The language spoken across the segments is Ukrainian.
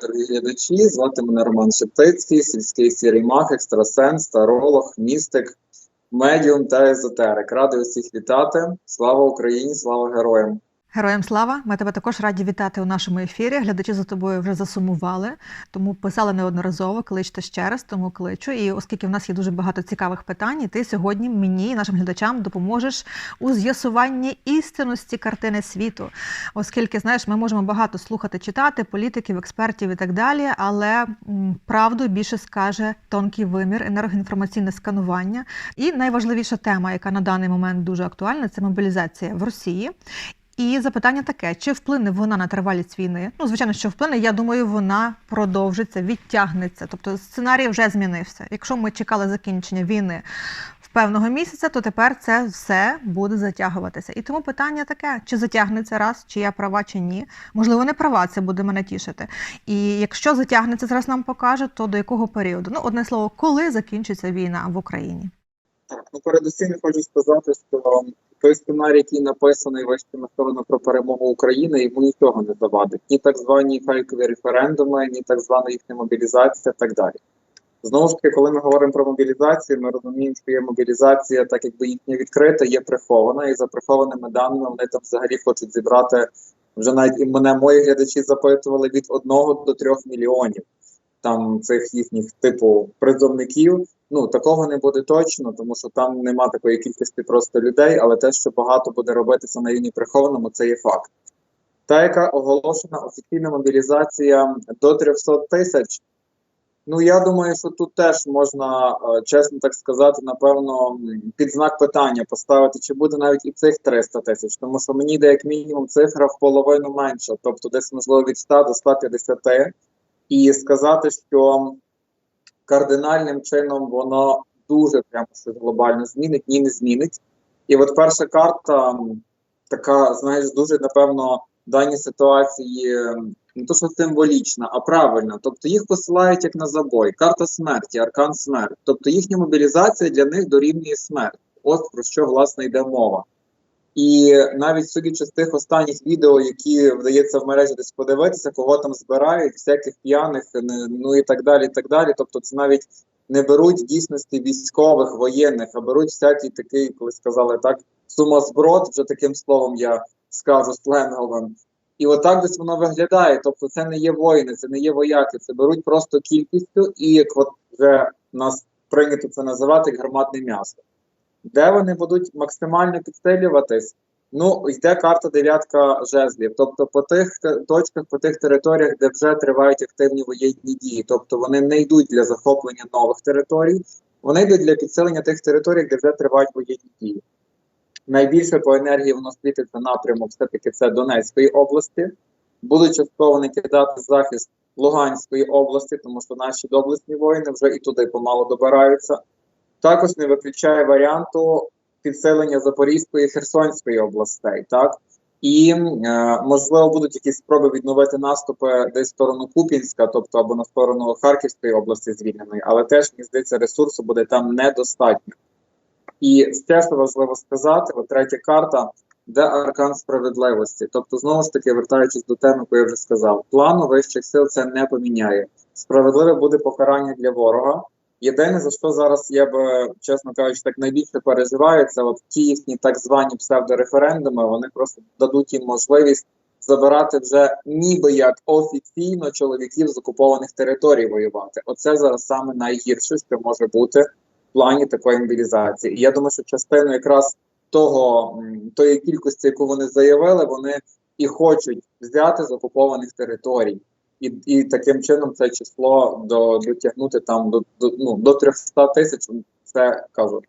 дорогі глядачі. Звати мене Роман Шептицький, сільський сірий мах, екстрасенс, таролог, містик, медіум та езотерик. Радий усіх вітати. Слава Україні, слава героям! Героям слава! Ми тебе також раді вітати у нашому ефірі. Глядачі за тобою вже засумували, тому писали неодноразово, кличте ще раз, тому кличу. І оскільки в нас є дуже багато цікавих питань, ти сьогодні мені і нашим глядачам допоможеш у з'ясуванні істинності картини світу. Оскільки, знаєш, ми можемо багато слухати, читати політиків, експертів і так далі, але правду більше скаже тонкий вимір, енергоінформаційне сканування. І найважливіша тема, яка на даний момент дуже актуальна, це мобілізація в Росії. І запитання таке: чи вплине вона на тривалість війни? Ну, звичайно, що вплине. Я думаю, вона продовжиться, відтягнеться. Тобто сценарій вже змінився. Якщо ми чекали закінчення війни в певного місяця, то тепер це все буде затягуватися. І тому питання таке: чи затягнеться раз, чи я права, чи ні. Можливо, не права, це буде мене тішити. І якщо затягнеться, зараз нам покаже, то до якого періоду? Ну, одне слово, коли закінчиться війна в Україні? Так, ну передусім хочу сказати, що той сценарій, який написаний вищими сторону про перемогу України, йому нічого не завадить. Ні так звані фейкові референдуми, ні так звана їхня мобілізація, так далі. Знову ж таки, коли ми говоримо про мобілізацію, ми розуміємо, що є мобілізація, так якби їхня відкрита, є прихована, і за прихованими даними вони там взагалі хочуть зібрати вже навіть і мене мої глядачі запитували від 1 до 3 мільйонів там цих їхніх типу призовників. Ну такого не буде точно, тому що там нема такої кількості просто людей, але те, що багато буде робитися на рівні прихованому, це є факт. Та, яка оголошена офіційна мобілізація до 300 тисяч. Ну я думаю, що тут теж можна е, чесно так сказати, напевно, під знак питання поставити, чи буде навіть і цих 300 тисяч, тому що мені йде як мінімум цифра в половину менша, тобто десь можливо від 100 до 150, і сказати, що кардинальним чином воно дуже прямо щось глобально змінить, ні не змінить. І от перша карта така, знаєш, дуже напевно в даній ситуації не то, що символічна, а правильна. Тобто їх посилають як на забой. Карта смерті, аркан смерть. Тобто їхня мобілізація для них дорівнює смерть. От про що власне йде мова. І навіть судячи з тих останніх відео, які вдається в мережі десь подивитися, кого там збирають, всяких п'яних, ну і так далі. і так далі. Тобто, це навіть не беруть в дійсності військових, воєнних, а беруть всякий такий, коли сказали так, сумозброд, вже таким словом я скажу сленговим. І отак десь воно виглядає. Тобто, це не є воїни, це не є вояки, це беруть просто кількістю, і як от вже нас прийнято це називати як гарматне м'ясо. Де вони будуть максимально підсилюватись? Ну, йде карта дев'ятка жезлів. Тобто по тих точках, по тих територіях, де вже тривають активні воєнні дії. Тобто вони не йдуть для захоплення нових територій, вони йдуть для підсилення тих територій, де вже тривають воєнні дії. Найбільше по енергії воно світиться напрямок все-таки це Донецької області. Будуть частково не кидати захист Луганської області, тому що наші доблесні воїни вже і туди помало добираються. Також не виключає варіанту підсилення Запорізької і Херсонської областей, так і е, можливо будуть якісь спроби відновити наступи десь в сторону Куп'янська, тобто або на сторону Харківської області звільненої, але теж мені здається, ресурсу буде там недостатньо. І ще що важливо сказати, от третя карта, де аркан справедливості. Тобто, знову ж таки, вертаючись до теми, яку я вже сказав, плану вищих сил це не поміняє. Справедливе буде покарання для ворога. Єдине, за що зараз я б, чесно кажучи, так найбільше переживаю, це от ті їхні так звані псевдореферендуми, вони просто дадуть їм можливість забирати вже ніби як офіційно чоловіків з окупованих територій воювати. Оце зараз саме найгірше, що може бути в плані такої мобілізації. І я думаю, що частину якраз того тої кількості, яку вони заявили, вони і хочуть взяти з окупованих територій. І, і таким чином це число до, дотягнути там до, до, ну, до 300 тисяч. Це кажу,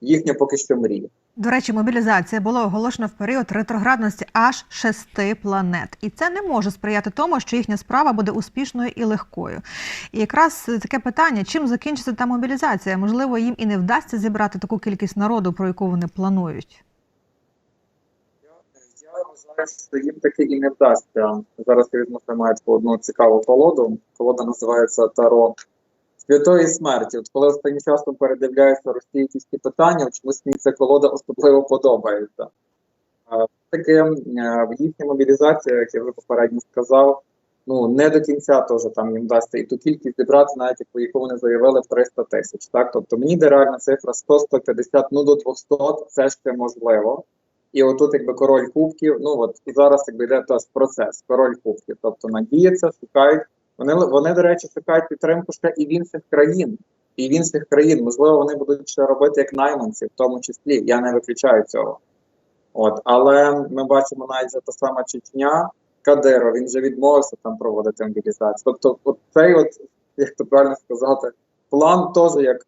їхня поки що мрія. До речі, мобілізація була оголошена в період ретроградності аж шести планет, і це не може сприяти тому, що їхня справа буде успішною і легкою. І якраз таке питання: чим закінчиться та мобілізація? Можливо, їм і не вдасться зібрати таку кількість народу, про яку вони планують. Що їм таки і не вдасться. Зараз візьму саме таку одну цікаву колоду. Колода називається Таро Святої смерті. От коли останнім часом передивляюся ті питання, чомусь мені ця колода особливо подобається. Таке е, їхня мобілізація, як я вже попередньо сказав, ну не до кінця теж там їм вдасться і ту кількість зібрати, навіть яку, вони заявили в 300 тисяч. Так, тобто мені йде реальна цифра 100-150, ну до 200 це ще можливо. І отут, якби король кубків, ну от зараз якби йде теж процес, король кубків. Тобто надіються, шукають. Вони вони, до речі, шукають підтримку ще і в інших країн. І в інших країн, можливо, вони будуть ще робити як найманці, в тому числі. Я не виключаю цього. От, але ми бачимо навіть вже та сама Чечня, Кадиров, він вже відмовився там проводити мобілізацію. Тобто, от цей, от, як то правильно сказати, план теж як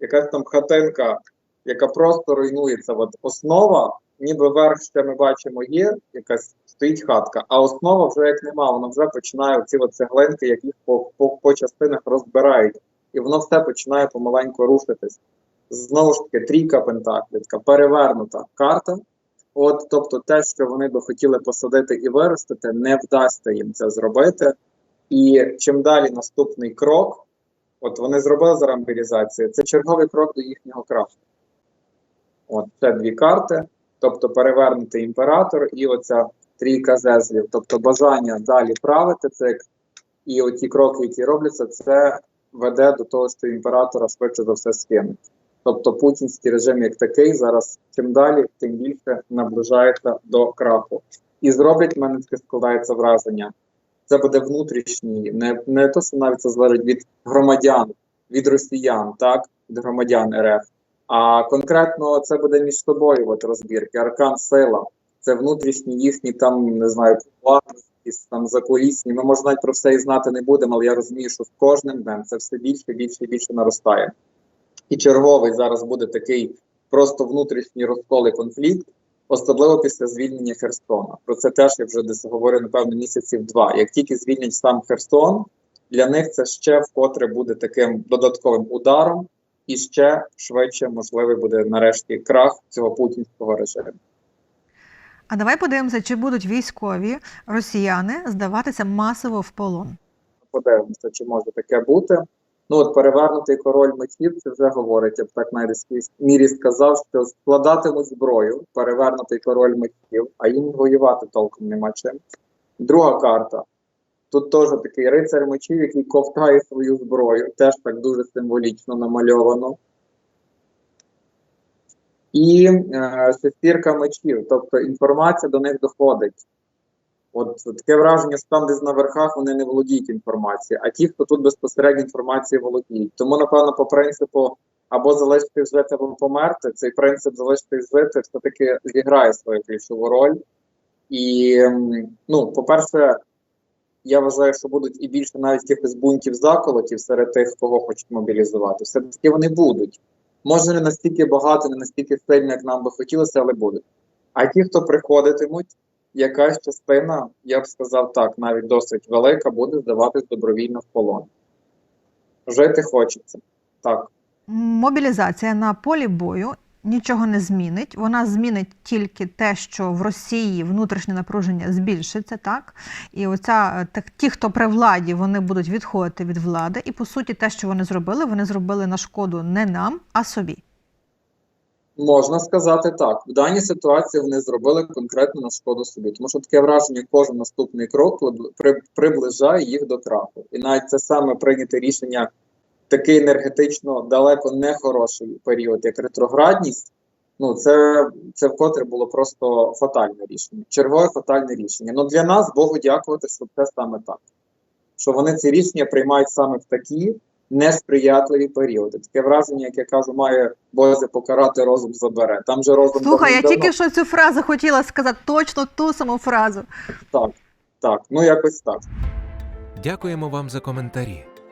якась там хатинка, яка просто руйнується. От основа, ніби верх ще ми бачимо, є, якась стоїть хатка, а основа вже як нема, воно вже починає ці цеглинки, які по, по, по частинах розбирають. І воно все починає помаленьку рушитись. Знову ж таки, трійка пентаклітка перевернута карта. От, тобто, те, що вони би хотіли посадити і виростити, не вдасться їм це зробити. І чим далі наступний крок, от вони зробили зараз мобілізацію, це черговий крок до їхнього краху. От це дві карти, тобто перевернутий імператор і оця трійка зезлів. Тобто бажання далі правити це і оті кроки, які робляться, це веде до того, що імператора швидше за все скинуть. Тобто путінський режим як такий зараз чим далі, тим більше наближається до краху. І зроблять в мене таке складається враження. Це буде внутрішній, не, не то, що навіть це залежить від громадян, від росіян, так, від громадян РФ. А конкретно це буде між собою от розбірки, аркан сила. Це внутрішні їхні там, не знаю, якісь там закулісні. Ми може про все і знати не будемо, але я розумію, що з кожним днем це все більше, більше і більше наростає. І черговий зараз буде такий просто внутрішній розкол і конфлікт, особливо після звільнення Херсона. Про це теж я вже десь говорю, напевно, місяців два. Як тільки звільнять сам Херсон, для них це ще вкотре буде таким додатковим ударом, і ще швидше можливий буде нарешті крах цього путінського режиму. А давай подивимося, чи будуть військові росіяни здаватися масово в полон. Подивимося, чи може таке бути. Ну, от перевернутий король мечів, це вже говорить, я б так якійсь мірі сказав, що складатимуть зброю, перевернутий король мечів, а їм воювати толком нема чим. Друга карта. Тут теж такий рицар мечів, який ковтає свою зброю, теж так дуже символічно намальовано. І е, шестірка мечів, тобто інформація до них доходить. От таке враження, що там десь на верхах вони не володіють інформацією, а ті, хто тут безпосередньо інформацією володіють. Тому, напевно, по принципу або залишитись жити, або померти, цей принцип залишитись жити все-таки зіграє свою ключову роль. І, ну, по-перше, я вважаю, що будуть і більше навіть якихось бунтів заколотів серед тих, кого хочуть мобілізувати. Все-таки вони будуть. Може, не настільки багато, не настільки сильно, як нам би хотілося, але будуть. А ті, хто приходитимуть, якась частина, я б сказав так, навіть досить велика, буде здаватись добровільно в полон. Жити хочеться. Так. Мобілізація на полі бою нічого не змінить. Вона змінить тільки те, що в Росії внутрішнє напруження збільшиться, так? І оця е, так, ті, хто при владі, вони будуть відходити від влади. І по суті, те, що вони зробили, вони зробили на шкоду не нам, а собі. Можна сказати так. В даній ситуації вони зробили конкретно на шкоду собі, тому що таке враження, кожен наступний крок приближає їх до краху. І навіть це саме прийняте рішення такий енергетично далеко не хороший період, як ретроградність. Ну, це, це вкотре було просто фатальне рішення. Чергове фатальне рішення. Ну для нас Богу дякувати, що це саме так. Що вони ці рішення приймають саме в такі несприятливі періоди. Таке враження, як я кажу, має Боже покарати розум забере. Там же розум Слухай, я давним-давно- тільки що цю фразу хотіла сказати, точно ту саму фразу. так, так, ну якось так. Дякуємо вам за коментарі.